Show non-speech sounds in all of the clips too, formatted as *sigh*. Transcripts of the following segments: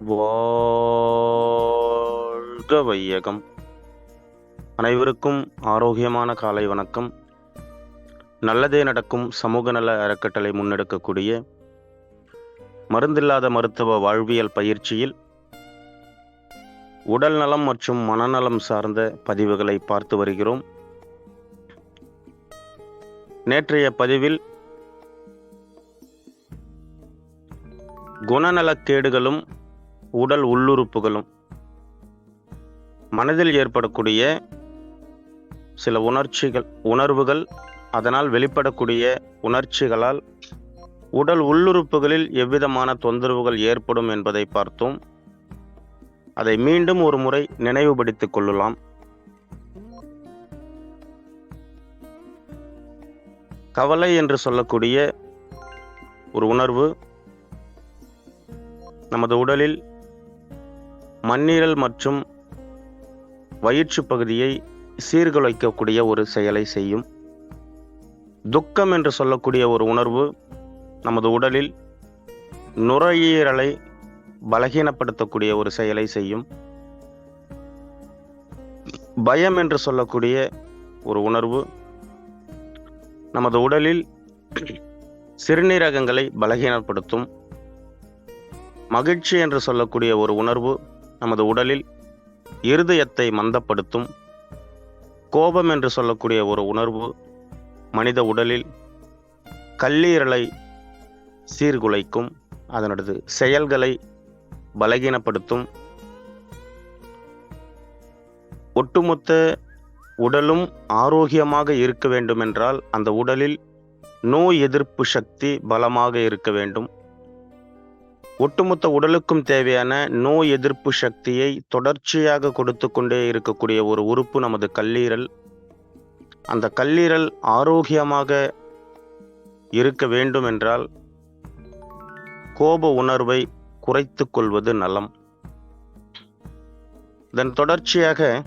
வாழ்க வையகம் அனைவருக்கும் ஆரோக்கியமான காலை வணக்கம். நல்லதே நடக்கும் சமூக நல அறக்கட்டளை முன்னெடுக்கக்கூடிய மருந்தில்லாத மருத்துவ வாழ்வியல் பயிற்சியில் உடல் நலம் மற்றும் மனநலம் சார்ந்த பதிவுகளை பார்த்து வருகிறோம். நேற்றைய பதிவில் குணநலக்கேடுகளும் உடல் உள்ளுறுப்புகளும். மனதில் ஏற்படக்கூடிய சில உணர்ச்சிகள் உணர்வுகள் அதனால் வெளிப்படக்கூடிய உணர்ச்சிகளால் உடல் உள்ளுறுப்புகளில் எவ்விதமான தொந்தரவுகள் ஏற்படும் என்பதை பார்த்தோம் அதை மீண்டும் ஒரு முறை நினைவுபடுத்திக் கொள்ளலாம். கவலை என்று சொல்லக்கூடிய ஒரு உணர்வு நமது உடலில் மண்ணீரல் மற்றும் வயிற்று பகுதியை சீர்குலைக்கக்கூடிய ஒரு செயலை செய்யும். துக்கம் என்று சொல்லக்கூடிய ஒரு உணர்வு நமது உடலில் நுரையீரலை பலகீனப்படுத்தக்கூடிய ஒரு செயலை செய்யும். பயம் என்று சொல்லக்கூடிய ஒரு உணர்வு நமது உடலில் சிறுநீரகங்களை பலகீனப்படுத்தும். மகிழ்ச்சி என்று சொல்லக்கூடிய ஒரு உணர்வு நமது உடலில் இருதயத்தை மந்தப்படுத்தும் கோபம் என்று சொல்லக்கூடிய ஒரு உணர்வு மனித உடலில் கல்லீரலை சீர்குலைக்கும் அதனது செயல்களை பலகீனப்படுத்தும். ஒட்டுமொத்த உடலும் ஆரோக்கியமாக இருக்க வேண்டுமென்றால் அந்த உடலில் நோய் எதிர்ப்பு சக்தி பலமாக இருக்க வேண்டும். ஒட்டுமொத்த உடலுக்கும் தேவையான நோய் எதிர்ப்பு சக்தியை தொடர்ச்சியாக கொடுத்து கொண்டே இருக்கக்கூடிய ஒரு உறுப்பு நமது கல்லீரல். அந்த கல்லீரல் ஆரோக்கியமாக இருக்க வேண்டும் என்றால் கோப உணர்வை குறைத்து கொள்வது நலம். இதன் தொடர்ச்சியாக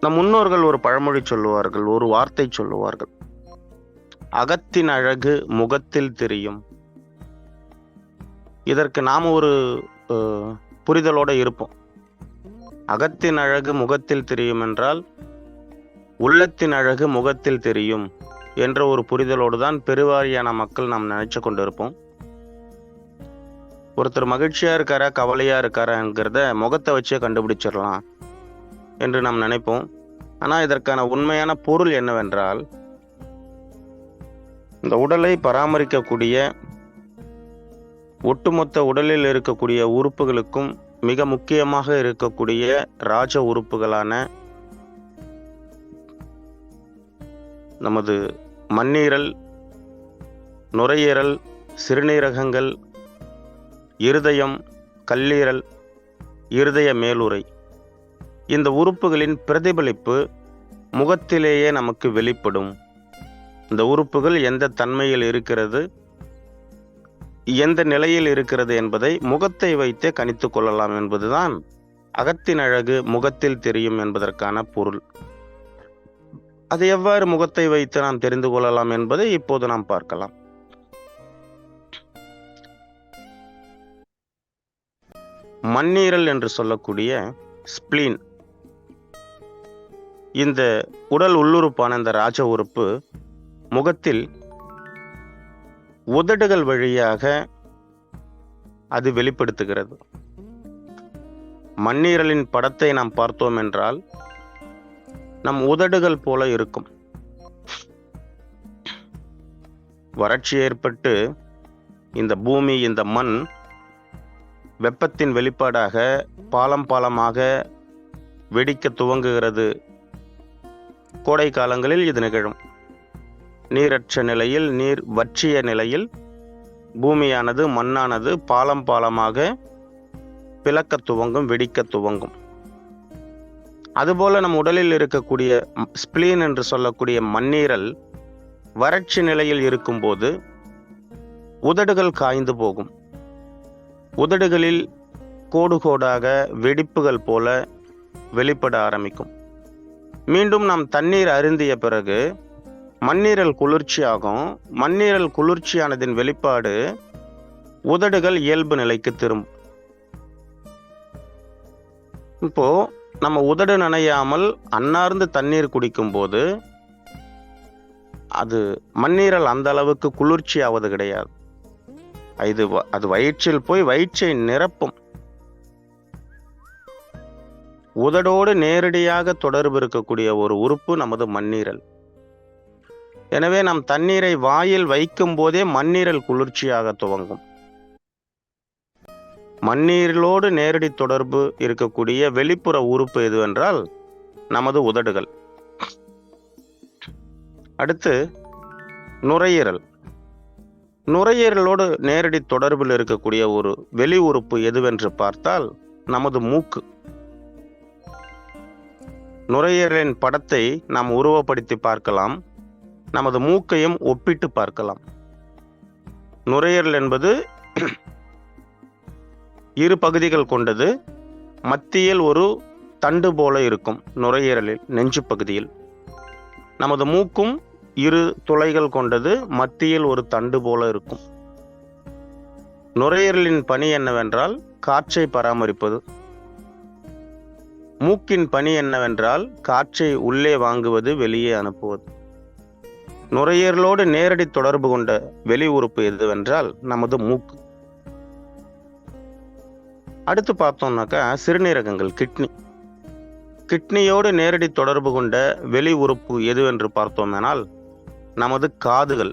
நம் முன்னோர்கள் ஒரு பழமொழி சொல்லுவார்கள் ஒரு வார்த்தை சொல்லுவார்கள். அகத்தின் அழகு முகத்தில் தெரியும். இதற்கு நாம் ஒரு புரிதலோடு இருப்போம். அகத்தின் அழகு முகத்தில் தெரியும் என்றால் உள்ளத்தின் அழகு முகத்தில் தெரியும் என்ற ஒரு புரிதலோடு தான் பெருவாரியான மக்கள் நாம் நினைச்சு கொண்டு இருப்போம் ஒருத்தர் மகிழ்ச்சியாக இருக்காரா கவலையாக இருக்காராங்கிறத முகத்தை வச்சே கண்டுபிடிச்சிடலாம் என்று நாம் நினைப்போம். ஆனால் இதற்கான உண்மையான பொருள் என்னவென்றால் இந்த உடலை பராமரிக்கக்கூடிய ஒட்டுமொத்த உடலில் இருக்கக்கூடிய உறுப்புகளுக்கும் மிக முக்கியமாக இருக்கக்கூடிய ராஜ உறுப்புகளான நமது மண்ணீரல் நுரையீரல் சிறுநீரகங்கள் இருதயம் கல்லீரல் இருதய மேலுரை இந்த உறுப்புகளின் பிரதிபலிப்பு முகத்திலேயே நமக்கு வெளிப்படும். இந்த உறுப்புகள் எந்த தன்மையில் இருக்கிறது? எந்த நிலையில் இருக்கிறது என்பதை முகத்தை வைத்தே கணித்து கொள்ளலாம் என்பதுதான் அகத்தின் அழகு முகத்தில் தெரியும் என்பதற்கான பொருள். அது எவ்வாறு முகத்தை வைத்து நாம் தெரிந்து கொள்ளலாம் என்பதை இப்போது நாம் பார்க்கலாம். மண்ணீரல் என்று சொல்லக்கூடிய ஸ்பிளீன். இந்த உடல் உள்ளுறுப்பான இந்த ராஜ உறுப்பு முகத்தில் உதடுகள் வழியாக அது வெளிப்படுத்துகிறது. மண்ணீரலின் படத்தை நாம் பார்த்தோம் என்றால் நம் உதடுகள் போல இருக்கும். வறட்சி ஏற்பட்டு இந்த பூமி இந்த மண் வெப்பத்தின் வெளிப்பாடாக பாலம் பாலமாக வெடிக்க துவங்குகிறது. கோடை காலங்களில் இது நிகழும். நீரற்ற நிலையில் நீர் வற்றிய நிலையில் பூமியானது மண்ணானது பாலம் பாலமாக பிளக்க துவங்கும் வெடிக்க துவங்கும். அதுபோல நம் உடலில் இருக்கக்கூடிய ஸ்பிளீன் என்று சொல்லக்கூடிய மண்ணீரல் வறட்சி நிலையில் இருக்கும்போது உதடுகள் காய்ந்து போகும். உதடுகளில் கோடு கோடாக வெடிப்புகள் போல வெளிப்பட ஆரம்பிக்கும். மீண்டும் நாம் தண்ணீர் அருந்திய பிறகு மண்ணீரல் குளிர்ச்சியாகும். மண்ணீரல் குளிர்ச்சியானதின் வெளிப்பாடு உதடுகள் இயல்பு நிலைக்கு திரும்பும் இப்போ நம்ம உதடு நனையாமல் அன்னார்ந்து தண்ணீர் குடிக்கும்போது அது மண்ணீரல் அந்த அளவுக்கு குளிர்ச்சி ஆவது கிடையாது. இது வ- அது வயிற்றில் போய் வயிற்றை நிரப்பும். உதடோடு நேரடியாக தொடர்பு இருக்கக்கூடிய ஒரு உறுப்பு நமது மண்ணீரல். எனவே நாம் தண்ணீரை வாயில் வைக்கும் போதே மண்ணீரல் குளிர்ச்சியாக துவங்கும். மண்ணீரலோடு நேரடி தொடர்பு இருக்கக்கூடிய வெளிப்புற உறுப்பு எதுவென்றால் நமது உதடுகள். அடுத்து நுரையீரல். நுரையீரலோடு நேரடி தொடர்பில் இருக்கக்கூடிய ஒரு வெளி உறுப்பு எதுவென்று பார்த்தால் நமது மூக்கு. நுரையீரலின் படத்தை நாம் உருவப்படுத்தி பார்க்கலாம். நமது மூக்கையும் ஒப்பிட்டு பார்க்கலாம். நுரையீரல் என்பது *clears throat* இரு பகுதிகள் கொண்டது. மத்தியில் ஒரு தண்டு போல இருக்கும் நுரையீரலில் நெஞ்சு பகுதியில். நமது மூக்கும் இரு துளைகள் கொண்டது மத்தியில் ஒரு தண்டு போல இருக்கும். நுரையீரலின் பணி என்னவென்றால் காற்றை பராமரிப்பது. மூக்கின் பணி என்னவென்றால் காற்றை உள்ளே வாங்குவது வெளியே அனுப்புவது. நுரையீரலோடு நேரடி தொடர்பு கொண்ட வெளி உறுப்பு எதுவென்றால் நமது மூக்கு. அடுத்து பார்த்தோம்னாக்கா சிறுநீரகங்கள் கிட்னி. கிட்னியோடு நேரடி தொடர்பு கொண்ட வெளி உறுப்பு எதுவென்று பார்த்தோமேனால் நமது காதுகள்.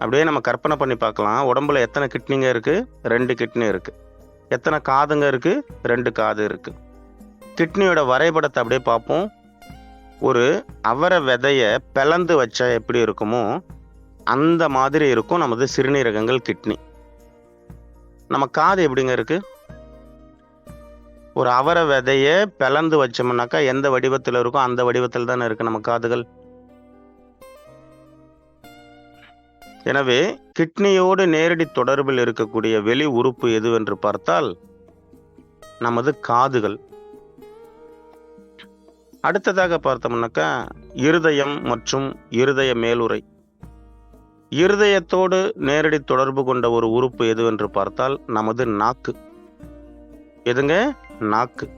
அப்படியே நம்ம கற்பனை பண்ணி பார்க்கலாம். உடம்புல எத்தனை கிட்னிங்க இருக்குது ரெண்டு கிட்னி இருக்குது எத்தனை காதுங்க இருக்குது ரெண்டு காது இருக்குது கிட்னியோட வரைபடத்தை அப்படியே பார்ப்போம். ஒரு அவரை விதைய பிளந்து வச்சா எப்படி இருக்குமோ அந்த மாதிரி இருக்கும் நமது சிறுநீரகங்கள் கிட்னி. நம்ம காது எப்படிங்க இருக்கு? ஒரு அவரை விதைய பிளந்து வச்சோம்னாக்கா எந்த வடிவத்தில் இருக்கோ அந்த வடிவத்தில் தானே இருக்கு நம்ம காதுகள். எனவே கிட்னியோடு நேரடி தொடர்பில் இருக்கக்கூடிய வெளி உறுப்பு எதுவென்று பார்த்தால் நமது காதுகள். அடுத்ததாக பார்த்தோம்னாக்கா இருதயம் மற்றும் இருதய மேலுரை இருதயத்தோடு நேரடி தொடர்பு கொண்ட ஒரு உறுப்பு எதுவென்று பார்த்தால் நமது நாக்கு. எதுங்க? நாக்கு.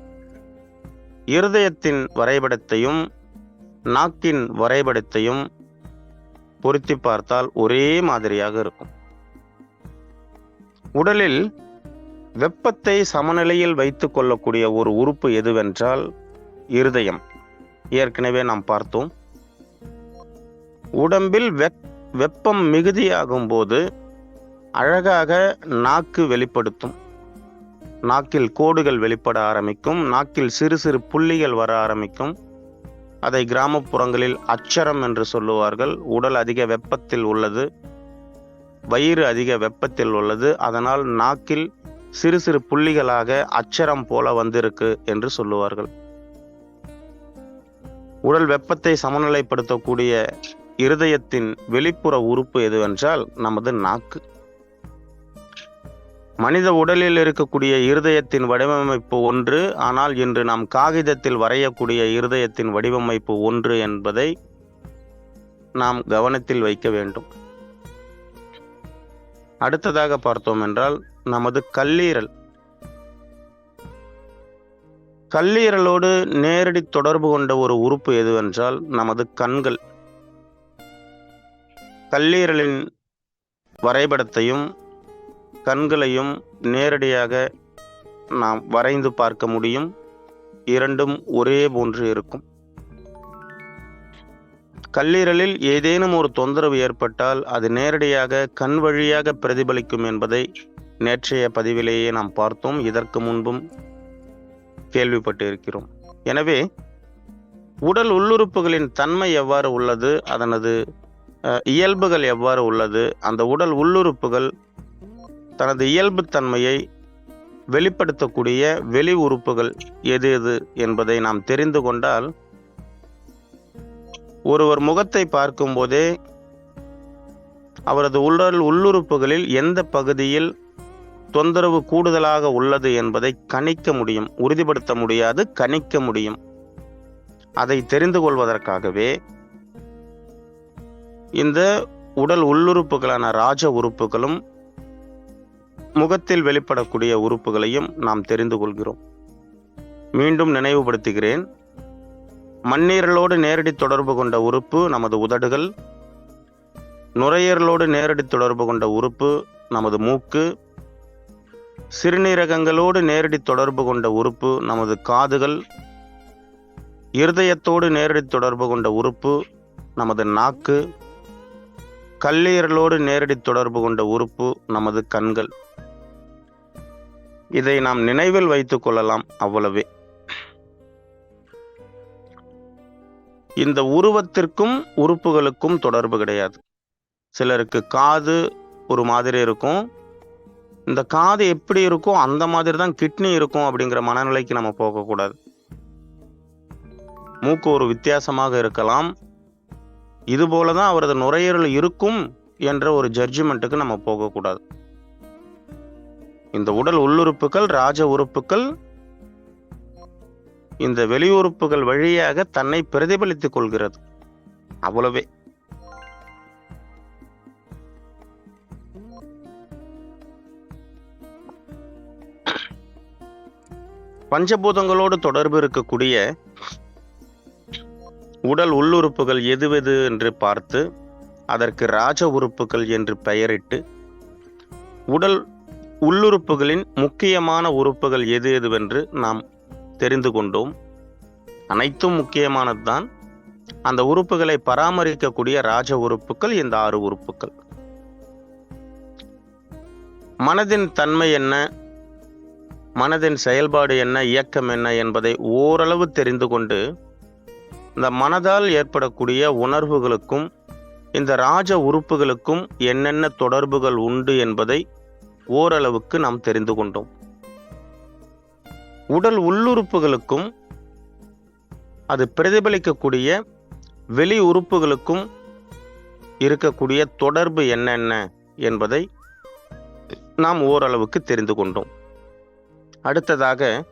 இருதயத்தின் வரைபடத்தையும் நாக்கின் வரைபடத்தையும் பொருத்தி பார்த்தால் ஒரே மாதிரியாக இருக்கும். உடலில் வெப்பத்தை சமநிலையில் வைத்துக் கொள்ளக்கூடிய ஒரு உறுப்பு எதுவென்றால் இருதயம். ஏற்கனவே நாம் பார்த்தோம். உடம்பில் வெப் வெப்பம் மிகுதியாகும் போது அழகாக நாக்கு வெளிப்படுத்தும். நாக்கில் கோடுகள் வெளிப்பட ஆரம்பிக்கும். நாக்கில் சிறு சிறு புள்ளிகள் வர ஆரம்பிக்கும். அதை கிராமப்புறங்களில் அச்சரம் என்று சொல்லுவார்கள். உடல் அதிக வெப்பத்தில் உள்ளது. வயிறு அதிக வெப்பத்தில் உள்ளது. அதனால் நாக்கில் சிறு சிறு புள்ளிகளாக அச்சரம் போல வந்திருக்கு என்று சொல்லுவார்கள். உடல் வெப்பத்தை சமநிலைப்படுத்தக்கூடிய இருதயத்தின் வெளிப்புற உறுப்பு எதுவென்றால் நமது நாக்கு. மனித உடலில் இருக்கக்கூடிய இருதயத்தின் வடிவமைப்பு ஒன்று ஆனால் இன்று நாம் காகிதத்தில் வரையக்கூடிய இருதயத்தின் வடிவமைப்பு ஒன்று என்பதை நாம் கவனத்தில் வைக்க வேண்டும். அடுத்ததாக பார்த்தோம் என்றால் நமது கல்லீரல் கல்லீரலோடு நேரடி தொடர்பு கொண்ட ஒரு உறுப்பு எதுவென்றால் நமது கண்கள். கல்லீரலின் வரைபடத்தையும் கண்களையும் நேரடியாக நாம் வரைந்து பார்க்க முடியும். இரண்டும் ஒரே போன்று இருக்கும். கல்லீரலில் ஏதேனும் ஒரு தொந்தரவு ஏற்பட்டால் அது நேரடியாக கண் வழியாக பிரதிபலிக்கும் என்பதை நேற்றைய பதிவிலேயே நாம் பார்த்தோம். இதற்கு முன்பும் கேள்விப்பட்டு இருக்கிறோம். எனவே உடல் உள்ளுறுப்புகளின் தன்மை எவ்வாறு உள்ளது? அதனது இயல்புகள் எவ்வாறு உள்ளது? அந்த உடல் உள்ளுறுப்புகள் தனது இயல்புத்தன்மையை வெளிப்படுத்தக்கூடிய வெளி உறுப்புகள் எது எது என்பதை நாம் தெரிந்து கொண்டால் ஒருவர் முகத்தை பார்க்கும்போதே அவரது உடல் உள்ளுறுப்புகளில் எந்த பகுதியில் தொந்தரவு கூடுதலாக உள்ளது என்பதை கணிக்க முடியும் உறுதிப்படுத்த முடியாது கணிக்க முடியும். அதை தெரிந்து கொள்வதற்காகவே இந்த உடல் உள்ளுறுப்புகளான ராஜ உறுப்புகளும் முகத்தில் வெளிப்படக்கூடிய உறுப்புகளையும் நாம் தெரிந்து கொள்கிறோம். மீண்டும் நினைவுபடுத்துகிறேன் மண்ணீரலோடு நேரடி தொடர்பு கொண்ட உறுப்பு நமது உதடுகள் நுரையீரலோடு நேரடி தொடர்பு கொண்ட உறுப்பு நமது மூக்கு சிறுநீரகங்களோடு நேரடி தொடர்பு கொண்ட உறுப்பு நமது காதுகள் இருதயத்தோடு நேரடி தொடர்பு கொண்ட உறுப்பு நமது நாக்கு கல்லீரலோடு நேரடி தொடர்பு கொண்ட உறுப்பு நமது கண்கள். இதை நாம் நினைவில் வைத்துக் கொள்ளலாம் அவ்வளவே. இந்த உருவத்திற்கும் உறுப்புகளுக்கும் தொடர்பு கிடையாது. சிலருக்கு காது ஒரு மாதிரி இருக்கும் இந்த காது எப்படி இருக்கோ அந்த மாதிரி தான் கிட்னி இருக்கும் அப்படிங்கிற மனநிலைக்கு நம்ம போகக்கூடாது மூக்கு ஒரு வித்தியாசமாக இருக்கலாம். இது போல தான் அவரது நுரையீரல் இருக்கும் என்ற ஒரு ஜட்ஜ்மெண்ட்டுக்கு நம்ம போகக்கூடாது இந்த உடல் உள்ளுறுப்புகள் ராஜ உறுப்புகள் இந்த வெளியுறுப்புகள் வழியாக தன்னை பிரதிபலித்துக் கொள்கிறது. அவ்வளவே. பஞ்சபூதங்களோடு தொடர்பு இருக்கக்கூடிய உடல் உள்ளுறுப்புகள் எதுவெது என்று பார்த்து அதற்கு ராஜ உறுப்புகள் என்று பெயரிட்டு உடல் உள்ளுறுப்புகளின் முக்கியமான உறுப்புகள் எது எதுவென்று நாம் தெரிந்து கொண்டோம். அனைத்தும் முக்கியமானதுதான். அந்த உறுப்புகளை பராமரிக்கக்கூடிய ராஜ உறுப்புகள் இந்த ஆறு உறுப்புகள். மனதின் தன்மை என்ன? மனதின் செயல்பாடு என்ன இயக்கம் என்ன என்பதை ஓரளவு தெரிந்து கொண்டு இந்த மனதால் ஏற்படக்கூடிய உணர்வுகளுக்கும் இந்த ராஜ உறுப்புகளுக்கும் என்னென்ன தொடர்புகள் உண்டு என்பதை ஓரளவுக்கு நாம் தெரிந்து கொண்டோம். உடல் உள்ளுறுப்புகளுக்கும் அது பிரதிபலிக்கக்கூடிய வெளி உறுப்புகளுக்கும் இருக்கக்கூடிய தொடர்பு என்னென்ன என்பதை நாம் ஓரளவுக்கு தெரிந்து கொண்டோம். அடுத்ததாக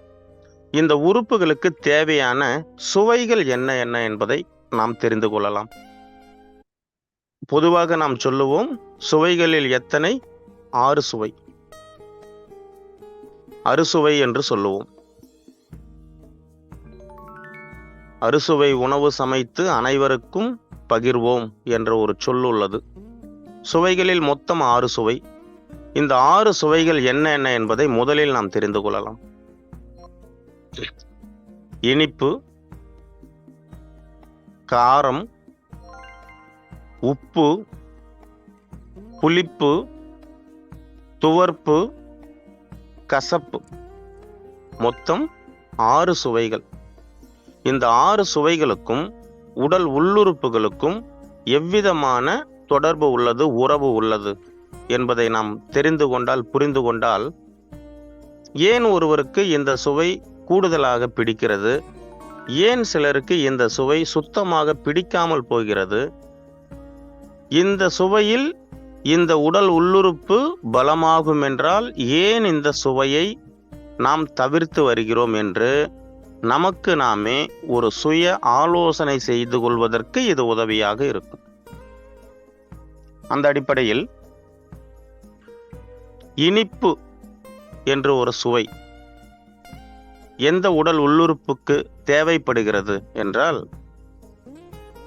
இந்த உறுப்புகளுக்கு தேவையான சுவைகள் என்ன என்ன என்பதை நாம் தெரிந்து கொள்ளலாம். பொதுவாக நாம் சொல்லுவோம் சுவைகளில் எத்தனை? ஆறு சுவை. அறுசுவை என்று சொல்லுவோம். அறுசுவை உணவு சமைத்து அனைவருக்கும் பகிர்வோம் என்ற ஒரு சொல் உள்ளது. சுவைகளில் மொத்தம் ஆறு சுவை. இந்த ஆறு சுவைகள் என்ன என்ன என்பதை முதலில் நாம் தெரிந்து கொள்ளலாம். இனிப்பு காரம் உப்பு புளிப்பு துவர்ப்பு கசப்பு. மொத்தம் ஆறு சுவைகள். இந்த ஆறு சுவைகளுக்கும் உடல் உள்ளுறுப்புகளுக்கும் எவ்விதமான தொடர்பு உள்ளது உறவு உள்ளது? என்பதை நாம் தெரிந்து கொண்டால் புரிந்து கொண்டால் ஏன் ஒருவருக்கு இந்த சுவை கூடுதலாக பிடிக்கிறது? ஏன் சிலருக்கு இந்த சுவை சுத்தமாக பிடிக்காமல் போகிறது? இந்த சுவையில் இந்த உடல் உள்ளுறுப்பு பலமாகும் என்றால் ஏன் இந்த சுவையை நாம் தவிர்த்து வருகிறோம் என்று நமக்கு நாமே ஒரு சுய ஆலோசனை செய்து கொள்வதற்கு இது உதவியாக இருக்கும். அந்த அடிப்படையில் இனிப்பு என்று ஒரு சுவை. எந்த உடல் உள்ளுறுப்புக்கு தேவைப்படுகிறது என்றால்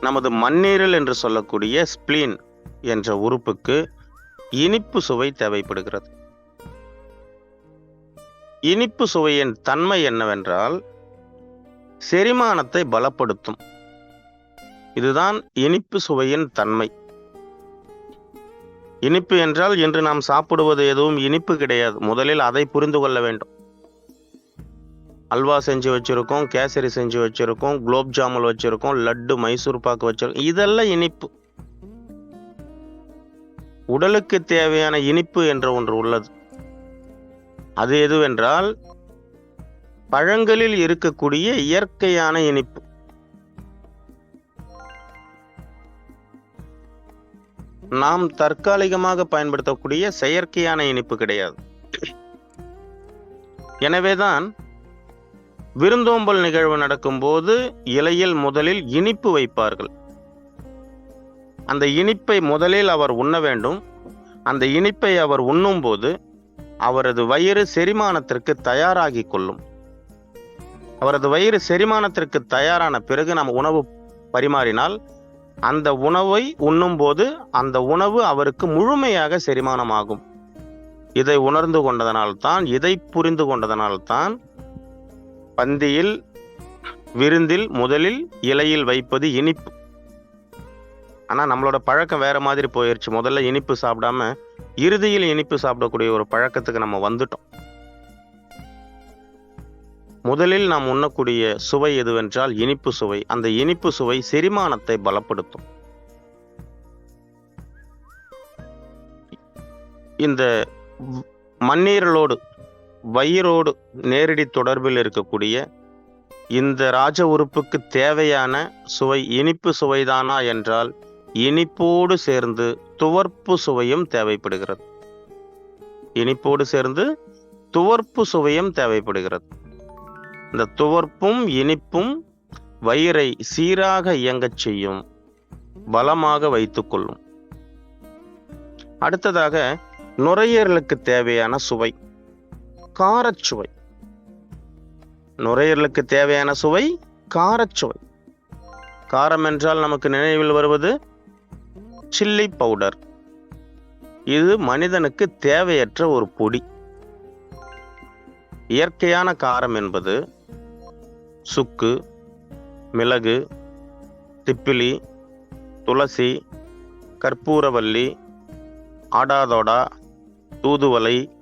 நமது மண்ணீரல் என்று சொல்லக்கூடிய ஸ்பிளீன் என்ற உறுப்புக்கு இனிப்பு சுவை தேவைப்படுகிறது. இனிப்பு சுவையின் தன்மை என்னவென்றால் செரிமானத்தை பலப்படுத்தும். இதுதான் இனிப்பு சுவையின் தன்மை. இனிப்பு என்றால் இன்று நாம் சாப்பிடுவது எதுவும் இனிப்பு கிடையாது. முதலில் அதை புரிந்து கொள்ள வேண்டும். அல்வா செஞ்சு வச்சுருக்கோம் கேசரி செஞ்சு வச்சுருக்கோம் குலோப் ஜாமுன் வச்சுருக்கோம் லட்டு மைசூர் பாக்கு வச்சுருக்கோம். இதெல்லாம் இனிப்பு. உடலுக்கு தேவையான இனிப்பு என்ற ஒன்று உள்ளது. அது எதுவென்றால் பழங்களில் இருக்கக்கூடிய இயற்கையான இனிப்பு. நாம் தற்காலிகமாக பயன்படுத்தக்கூடிய செயற்கையான இனிப்பு கிடையாது. எனவேதான் விருந்தோம்பல் நிகழ்வு நடக்கும்போது இலையில் முதலில் இனிப்பு வைப்பார்கள். அந்த இனிப்பை முதலில் அவர் உண்ண வேண்டும். அந்த இனிப்பை அவர் உண்ணும்போது அவரது வயிறு செரிமானத்திற்கு தயாராகி கொள்ளும். அவரது வயிறு செரிமானத்திற்கு தயாரான பிறகு நாம் உணவு பரிமாறினால் அந்த உணவை உண்ணும்போது அந்த உணவு அவருக்கு முழுமையாக செரிமானமாகும். இதை உணர்ந்து கொண்டதனால்தான் இதை புரிந்து கொண்டதனால்தான் பந்தியில் விருந்தில் முதலில் இலையில் வைப்பது இனிப்பு. ஆனால் நம்மளோட பழக்கம் வேறு மாதிரி போயிடுச்சு முதல்ல இனிப்பு சாப்பிடாம இறுதியில் இனிப்பு சாப்பிடக்கூடிய ஒரு பழக்கத்துக்கு நம்ம வந்துட்டோம். முதலில் நாம் உண்ணக்கூடிய சுவை எதுவென்றால் இனிப்பு சுவை. அந்த இனிப்பு சுவை செரிமானத்தை பலப்படுத்தும். இந்த வ- மண்ணீரலோடு வயிறோடு நேரடி தொடர்பில் இருக்கக்கூடிய இந்த ராஜ உறுப்புக்கு தேவையான சுவை இனிப்பு சுவைதானா என்றால் இனிப்போடு சேர்ந்து துவர்ப்பு சுவையும் தேவைப்படுகிறது. இனிப்போடு சேர்ந்து துவர்ப்பு சுவையும் தேவைப்படுகிறது. இந்த துவர்ப்பும் இனிப்பும் வயிறை சீராக இயங்கச் செய்யும். பலமாக வைத்துக்கொள்ளும் அடுத்ததாக நுரையீரலுக்கு தேவையான சுவை. காரச்சுவை. நுரையீரலுக்கு தேவையான சுவை காரச்சுவை. காரம் என்றால் நமக்கு நினைவில் வருவது சில்லி பவுடர். இது மனிதனுக்கு தேவையற்ற ஒரு பொடி. இயற்கையான காரம் என்பது சுக்கு மிளகு திப்பிலி துளசி கற்பூரவல்லி ஆடாதோடா தூதுவளை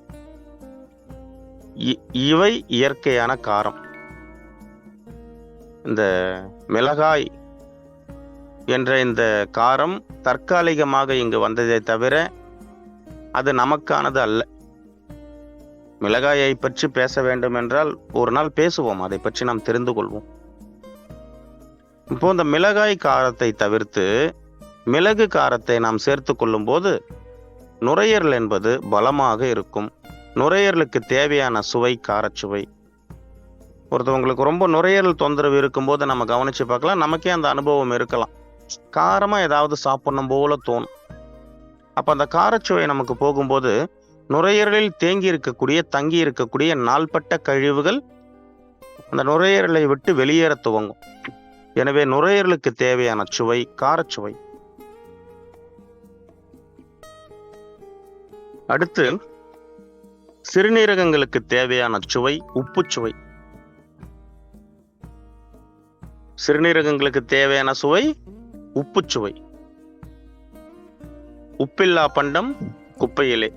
இ- இவை இயற்கையான காரம். இந்த மிளகாய் என்ற இந்த காரம் தற்காலிகமாக இங்கு வந்ததே தவிர அது நமக்கானது அல்ல. மிளகாயை பற்றி பேச வேண்டும் என்றால் ஒரு நாள் பேசுவோம். அதை பற்றி நாம் தெரிந்து கொள்வோம். இப்போ இந்த மிளகாய் காரத்தை தவிர்த்து மிளகு காரத்தை நாம் சேர்த்து கொள்ளும்போது நுரையீரல் என்பது பலமாக இருக்கும். நுரையீரலுக்கு தேவையான சுவை காரச்சுவை. ஒருத்தவங்களுக்கு ரொம்ப நுரையீரல் தொந்தரவு இருக்கும்போது நம்ம கவனித்து பார்க்கலாம். நமக்கே அந்த அனுபவம் இருக்கலாம். காரமாக ஏதாவது சாப்பிட்ணும் போல தோணும். அப்போ அந்த காரச்சுவை நமக்கு போகும்போது நுரையீரலில் தேங்கி இருக்கக்கூடிய தங்கி இருக்கக்கூடிய நாள்பட்ட கழிவுகள் அந்த நுரையீரலை விட்டு வெளியேற துவங்கும். எனவே நுரையீரலுக்கு தேவையான சுவை காரச்சுவை. அடுத்து சிறுநீரகங்களுக்கு தேவையான சுவை உப்புச்சுவை சிறுநீரகங்களுக்கு தேவையான சுவை உப்புச்சுவை உப்பில்லா பண்டம் குப்பையிலே.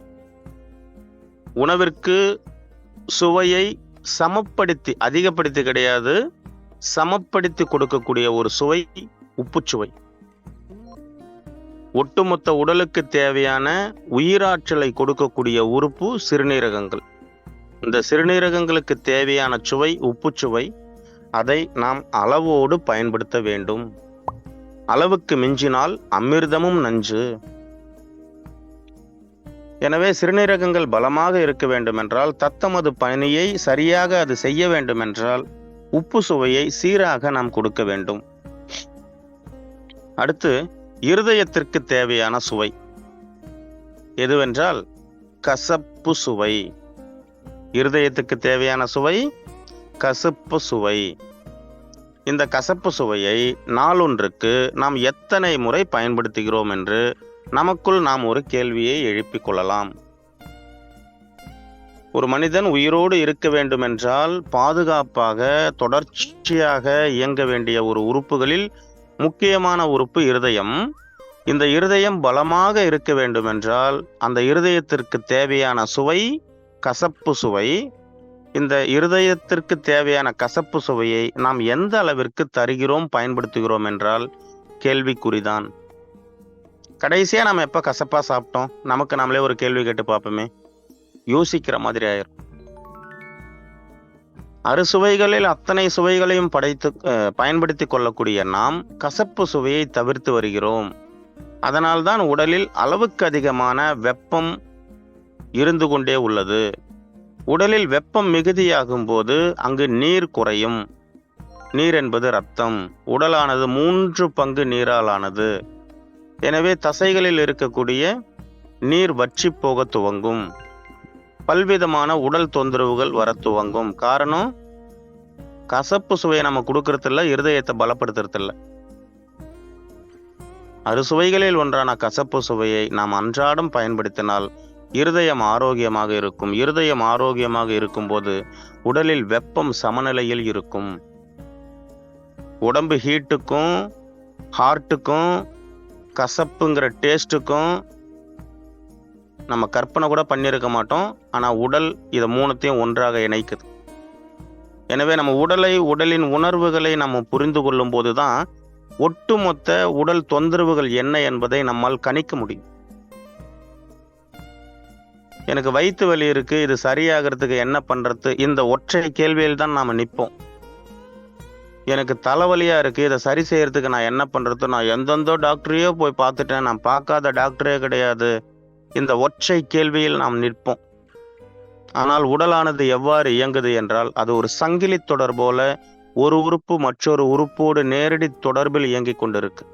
உணவிற்கு சுவையை சமப்படுத்தி அதிகப்படுத்தி கிடையாது சமப்படுத்தி கொடுக்கக்கூடிய ஒரு சுவை உப்புச்சுவை ஒட்டுமொத்த உடலுக்கு தேவையான உயிராற்றலை கொடுக்கக்கூடிய உறுப்பு சிறுநீரகங்கள். இந்த சிறுநீரகங்களுக்கு தேவையான சுவை உப்புச்சுவை அதை நாம் அளவோடு பயன்படுத்த வேண்டும். அளவுக்கு மிஞ்சினால் அமிர்தமும் நஞ்சு. எனவே சிறுநீரகங்கள் பலமாக இருக்க வேண்டுமென்றால் தத்தமது பணியை சரியாக அது செய்ய வேண்டுமென்றால் உப்பு சுவையை சீராக நாம் கொடுக்க வேண்டும். அடுத்து இருதயத்திற்கு தேவையான சுவை. எதுவென்றால் கசப்பு சுவை. இருதயத்துக்கு தேவையான சுவை கசப்பு சுவை. இந்த கசப்பு சுவையை நாளொன்றுக்கு நாம் எத்தனை முறை பயன்படுத்துகிறோம் என்று நமக்குள் நாம் ஒரு கேள்வியை எழுப்பிக் கொள்ளலாம். ஒரு மனிதன் உயிரோடு இருக்க வேண்டுமென்றால் பாதுகாப்பாக தொடர்ச்சியாக இயங்க வேண்டிய ஒரு உறுப்புகளில் முக்கியமான உறுப்பு இருதயம். இந்த இருதயம் பலமாக இருக்க வேண்டுமென்றால் அந்த இருதயத்திற்கு தேவையான சுவை கசப்பு சுவை. இந்த இருதயத்திற்கு தேவையான கசப்பு சுவையை நாம் எந்த அளவிற்கு தருகிறோம் பயன்படுத்துகிறோம் என்றால் கேள்விக்குறிதான். கடைசியாக நம்ம எப்போ கசப்பாக சாப்பிட்டோம்? நமக்கு நம்மளே ஒரு கேள்வி கேட்டு பார்ப்போமே. யோசிக்கிற மாதிரி ஆயிரும். அறுசுவைகளில் அத்தனை சுவைகளையும் படைத்து பயன்படுத்தி கொள்ளக்கூடிய நாம் கசப்பு சுவையை தவிர்த்து வருகிறோம். அதனால்தான் உடலில் அளவுக்கு அதிகமான வெப்பம் இருந்து கொண்டே உள்ளது. உடலில் வெப்பம் மிகுதியாகும் போது அங்கு நீர் குறையும். நீர் என்பது ரத்தம் உடலானது மூன்று பங்கு நீராலானது. எனவே தசைகளில் இருக்கக்கூடிய நீர் வற்றி போக துவங்கும். பல்விதமான உடல் தொந்தரவுகள் வர துவங்கும். காரணம் கசப்பு சுவையை நம்ம கொடுக்கறதில்ல இருதயத்தை பலப்படுத்துறதில்ல. அறுசுவைகளில் ஒன்றான கசப்பு சுவையை நாம் அன்றாடம் பயன்படுத்தினால் இருதயம் ஆரோக்கியமாக இருக்கும். இருதயம் ஆரோக்கியமாக இருக்கும்போது உடலில் வெப்பம் சமநிலையில் இருக்கும். உடம்பு ஹீட்டுக்கும் ஹார்ட்டுக்கும் கசப்புங்கிற டேஸ்ட்டுக்கும் நம்ம கற்பனை கூட பண்ணியிருக்க மாட்டோம். ஆனால் உடல் இதை மூணுத்தையும் ஒன்றாக இணைக்குது. எனவே நம்ம உடலை உடலின் உணர்வுகளை நம்ம புரிந்து கொள்ளும் போது தான் ஒட்டுமொத்த உடல் தொந்தரவுகள் என்ன என்பதை நம்மால் கணிக்க முடியும். எனக்கு வயிற்று வலி இருக்குது இது சரியாகிறதுக்கு என்ன பண்ணுறது இந்த ஒற்றை கேள்வியில் தான் நாம் நிற்போம். எனக்கு தலைவலியாக இருக்குது இதை சரி செய்கிறதுக்கு நான் என்ன பண்ணுறது நான் எந்தெந்தோ டாக்டரையோ போய் பார்த்துட்டேன். நான் பார்க்காத டாக்டரே கிடையாது. இந்த ஒற்றை கேள்வியில் நாம் நிற்போம். ஆனால் உடலானது எவ்வாறு இயங்குது என்றால் அது ஒரு சங்கிலி தொடர் போல ஒரு உறுப்பு மற்றொரு உறுப்போடு நேரடி தொடர்பில் இயங்கிக் கொண்டிருக்கு.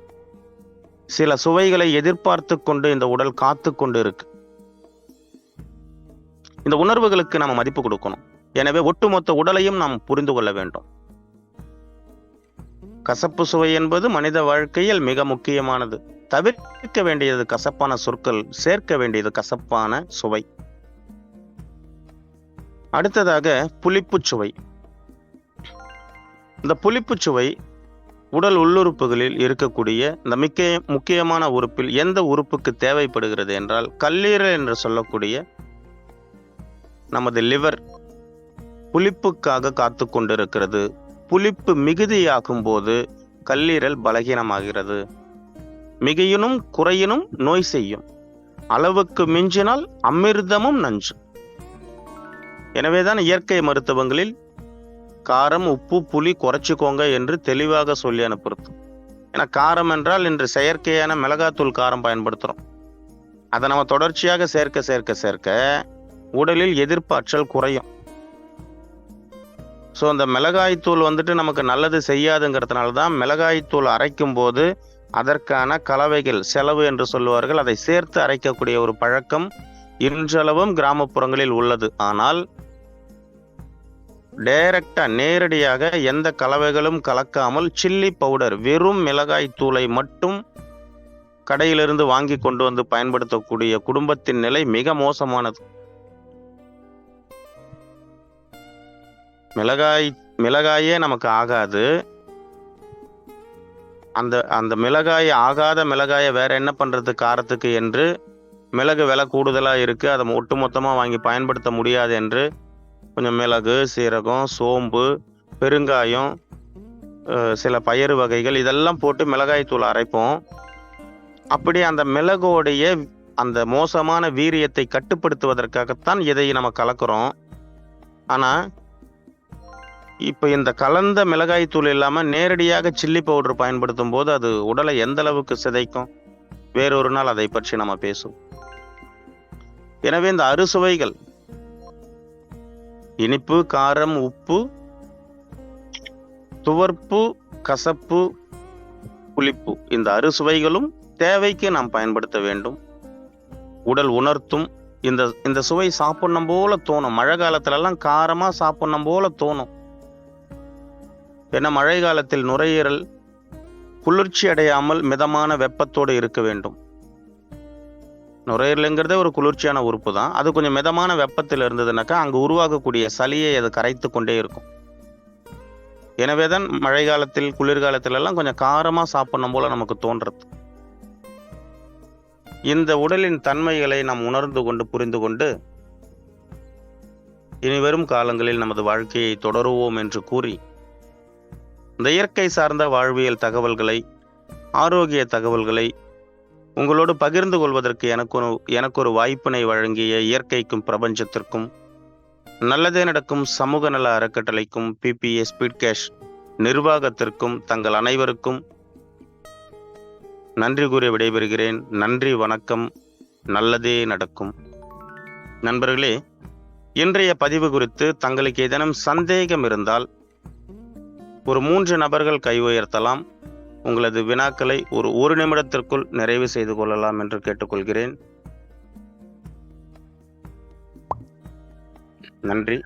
சில சுவைகளை எதிர்பார்த்து கொண்டு இந்த உடல் காத்து கொண்டு இருக்கு இந்த உணர்வுகளுக்கு நம்ம மதிப்பு கொடுக்கணும். எனவே ஒட்டுமொத்த உடலையும் நாம் புரிந்து கொள்ள வேண்டும். கசப்பு சுவை என்பது மனித வாழ்க்கையில் மிக முக்கியமானது. தவிர்க்க வேண்டியது கசப்பான சொற்கள் சேர்க்க வேண்டியது கசப்பான சுவை. அடுத்ததாக புளிப்புச் சுவை. இந்த புளிப்புச் சுவை உடல் உள்ளுறுப்புகளில் இருக்கக்கூடிய இந்த மிக்க முக்கியமான உறுப்பில் எந்த உறுப்புக்கு தேவைப்படுகிறது என்றால் கல்லீரல் என்று சொல்லக்கூடிய நமது லிவர் புளிப்புக்காக காத்து கொண்டிருக்கிறது புளிப்பு மிகுதியாகும் போது கல்லீரல் பலகீனமாகிறது. மிகையினும் குறையினும் நோய் செய்யும். அளவுக்கு மிஞ்சினால் அமிர்தமும் நஞ்சு. எனவேதான் இயற்கை மருத்துவங்களில் காரம் உப்பு புளி குறைச்சிக்கோங்க என்று தெளிவாக சொல்லி அனுப்புறது ஏன்னா காரம் என்றால் இன்று செயற்கையான மிளகாத்தூள் காரம் பயன்படுத்துகிறோம் அதை நம்ம தொடர்ச்சியாக சேர்க்க சேர்க்க சேர்க்க உடலில் எதிர்ப்பாற்றல் குறையும். ஸோ அந்த மிளகாய்த்தூள் வந்துட்டு நமக்கு நல்லது செய்யாதுங்கிறதுனால தான் மிளகாய்த்தூள் அரைக்கும் போது அதற்கான கலவைகள் செலவு என்று சொல்லுவார்கள் அதை சேர்த்து அரைக்கக்கூடிய ஒரு பழக்கம் இன்றளவும் கிராமப்புறங்களில் உள்ளது. ஆனால் டைரக்டாக நேரடியாக எந்த கலவைகளும் கலக்காமல் சில்லி பவுடர் வெறும் மிளகாய் தூளை மட்டும் கடையிலிருந்து வாங்கி கொண்டு வந்து பயன்படுத்தக்கூடிய குடும்பத்தின் நிலை மிக மோசமானது. மிளகாய் மிளகாயே நமக்கு ஆகாது. அந்த அந்த மிளகாய் ஆகாத மிளகாயை வேற என்ன பண்ணுறது காரத்துக்கு என்று மிளகு விலை கூடுதலாக இருக்குது அதை ஒட்டு மொத்தமாக வாங்கி பயன்படுத்த முடியாது என்று கொஞ்சம் மிளகு சீரகம் சோம்பு பெருங்காயம் சில பயிறு வகைகள் இதெல்லாம் போட்டு மிளகாய் தூள் அரைப்போம். அப்படி அந்த மிளகோடைய அந்த மோசமான வீரியத்தை கட்டுப்படுத்துவதற்காகத்தான் இதை நம்ம கலக்கிறோம். ஆனால் இப்போ இந்த கலந்த மிளகாய் தூள் இல்லாம நேரடியாக சில்லி பவுடர் பயன்படுத்தும் போது அது உடலை எந்த அளவுக்கு சிதைக்கும்? வேறொரு நாள் அதை பற்றி நம்ம பேசுவோம். எனவே இந்த அறுசுவைகள் இனிப்பு காரம் உப்பு துவர்ப்பு கசப்பு புளிப்பு. இந்த அறுசுவைகளும் தேவைக்கு நாம் பயன்படுத்த வேண்டும். உடல் உணர்த்தும். இந்த இந்த சுவை சாப்பிடணும் போல தோணும். மழை காலத்துல எல்லாம் காரமா சாப்பிடணும் போல தோணும். என மழை காலத்தில் நுரையீரல் குளிர்ச்சி அடையாமல் மிதமான வெப்பத்தோடு இருக்க வேண்டும். நுரையீரலுங்கிறதே ஒரு குளிர்ச்சியான உறுப்பு தான். அது கொஞ்சம் மிதமான வெப்பத்தில் இருந்ததுனாக்கா அங்கே உருவாகக்கூடிய சளியை அது கரைத்து கொண்டே இருக்கும். எனவே தான் மழை காலத்தில் குளிர்காலத்திலெல்லாம் கொஞ்சம் காரமாக சாப்பிடணும் போல நமக்கு தோன்றது. இந்த உடலின் தன்மைகளை நாம் உணர்ந்து கொண்டு புரிந்து கொண்டு இனி வரும் காலங்களில் நமது வாழ்க்கையை தொடருவோம் என்று கூறி இந்த இயற்கை சார்ந்த வாழ்வியல் தகவல்களை ஆரோக்கிய தகவல்களை உங்களோடு பகிர்ந்து கொள்வதற்கு எனக்கு எனக்கு ஒரு வாய்ப்பினை வழங்கிய இயற்கைக்கும் பிரபஞ்சத்திற்கும் நல்லதே நடக்கும் சமூக நல அறக்கட்டளைக்கும் பிபிஏ ஸ்பீட் கேஷ் நிர்வாகத்திற்கும் தங்கள் அனைவருக்கும் நன்றி கூறி விடைபெறுகிறேன். நன்றி வணக்கம் நல்லதே நடக்கும். நண்பர்களே இன்றைய பதிவு குறித்து தங்களுக்கு ஏதேனும் சந்தேகம் இருந்தால் ஒரு மூன்று நபர்கள் கை உயர்த்தலாம். உங்களது வினாக்களை ஒரு ஒரு நிமிடத்திற்குள் நிறைவு செய்து கொள்ளலாம் என்று கேட்டுக்கொள்கிறேன். நன்றி.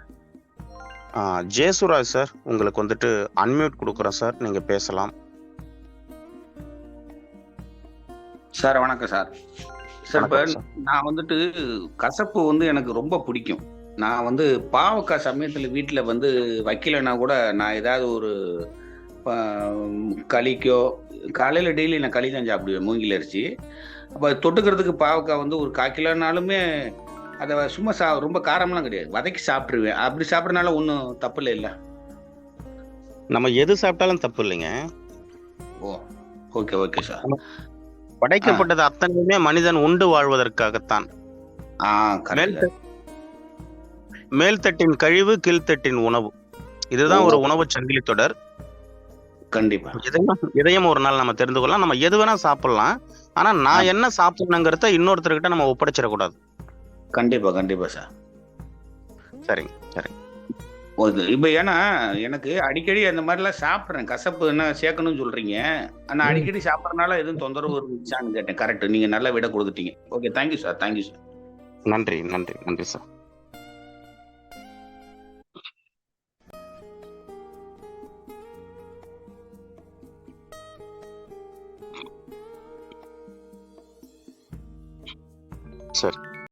ஜேசுராஜ் சார் உங்களுக்கு வந்துட்டு அன்மியூட் கொடுக்குறேன் சார் நீங்கள் பேசலாம். சார் வணக்கம் சார். சார் இப்போ சார். நான் வந்துட்டு கசப்பு வந்து எனக்கு ரொம்ப பிடிக்கும். நான் வந்து பாவக்காய் சமயத்தில் வீட்டில் வந்து வைக்கலைன்னா கூட நான் ஏதாவது ஒரு களிக்கோ காலையில் டெய்லி நான் களி தான் சாப்பிடுவேன் மூங்கில் அரிசி. அப்போ தொட்டுக்கிறதுக்கு பாவக்காய் வந்து ஒரு கால் கிலோனாலுமே அதை சும்மா சா ரொம்ப காரம்லாம் கிடையாது. வதக்கி சாப்பிட்ருவேன் அப்படி சாப்பிட்றதுனால ஒன்றும் தப்பு இல்லை இல்லை. நம்ம எது சாப்பிட்டாலும் தப்பு இல்லைங்க. ஓ ஓகே ஓகே சார் படைக்கப்பட்டது அத்தனையுமே மனிதன் உண்டு வாழ்வதற்காகத்தான். ஆ கரெக்ட் மேல்தட்டின் கழிவு கீழ்த்தட்டின் உணவு. இதுதான். ஒரு உணவு சங்கிலி தொடர். கண்டிப்பா. இதையும் இதையும் ஒரு நாள் நம்ம தெரிந்து கொள்ளலாம். நம்ம எது வேணா சாப்பிடலாம். ஆனா நான் என்ன சாப்பிடணுங்கிறத இன்னொருத்தர்கிட்ட நம்ம ஒப்படைச்சிடக்கூடாது. கண்டிப்பா கண்டிப்பா சார். சரிங்க சரி. ஓகே இப்போ ஏன்னா எனக்கு அடிக்கடி அந்த மாதிரிலாம் சாப்பிட்றேன். கசப்பு என்ன சேர்க்கணும்னு சொல்றீங்க. ஆனால் அடிக்கடி சாப்பிட்றதுனால எதுவும் தொந்தரவு இருந்துச்சான்னு கேட்டேன். கரெக்ட் நீங்க நல்ல விட கொடுத்துட்டீங்க. Okay thank you sir thank you sir நன்றி நன்றி நன்றி சார் சரி